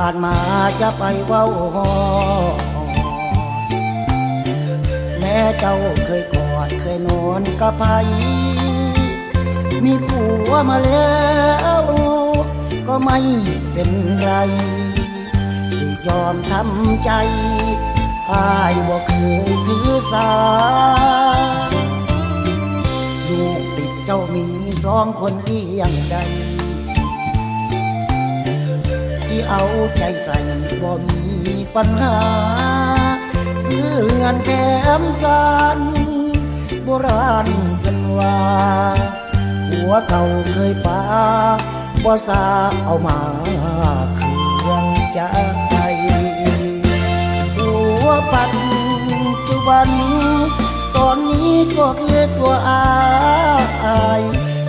ผ่านมาจะไปเว้าหอแม้เจ้าเคยกอดเคยนอนกับไผมีผัวมาแล้ว ก็ไม่เป็นไรสิยอมทำใจอายบ่เคยถือสาลูกติดเจ้ามีสองคนเลี้ยงใด เอาใจใส่บ่มีปัญหาซื้อเงินแถมสารโบราณเป็นว่า หัวเขาเคยปาบ่สาเอามาเครื่องจะใจหัวปัจจุบัน ตอนนี้ก็คือตัวอาย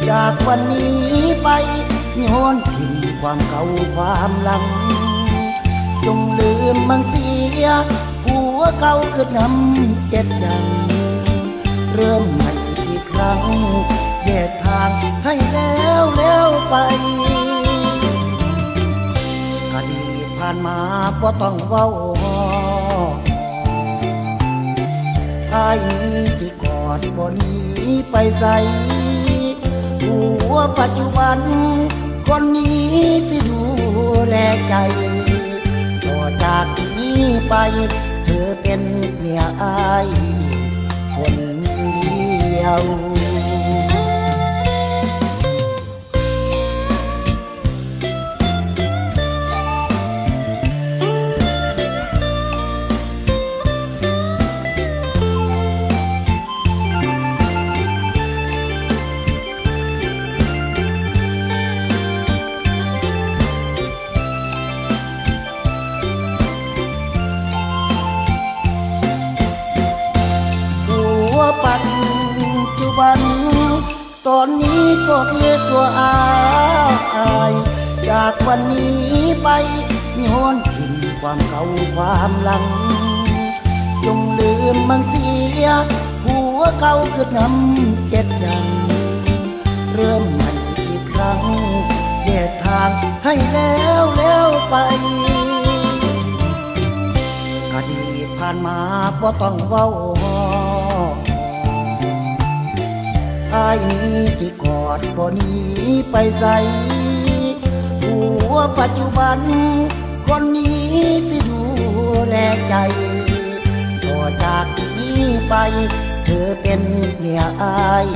จากวันนี้ไปนิฮนพิมพ์ ความเก่าความหลัง จงลืมมันเสีย หัวเก่าคือน้ำเจ็บยัง เริ่มใหม่อีกครั้ง แยกทางให้แล้วแล้วไปอดีผ่านมาก็ต้องเว้าไอ้สิกอดบนนี้ไปใส่หัวปัจจุบันคนนี้ สิดูแลใจ ต่อจากนี้ไป เธอเป็นเมียอาย คนเดียว ปัจจุบัน ตอนนี้ก็คือตัวอายจากวันนี้ไปนิฮนพิมพ์ความเก่าความหลัง จงลืมมันเสีย หัวเก่าคือน้ำเจ็บยัง เริ่มใหม่อีกครั้งแยกทางให้แล้วแล้วไปอดีตผ่านมาบ่ต้องเว้า อายสิกอดบ่หนีไปใส่หัวปัจจุบัน คนนี้สิดูแลใจต่อจากนี้ไป เธอเป็นเมียอาย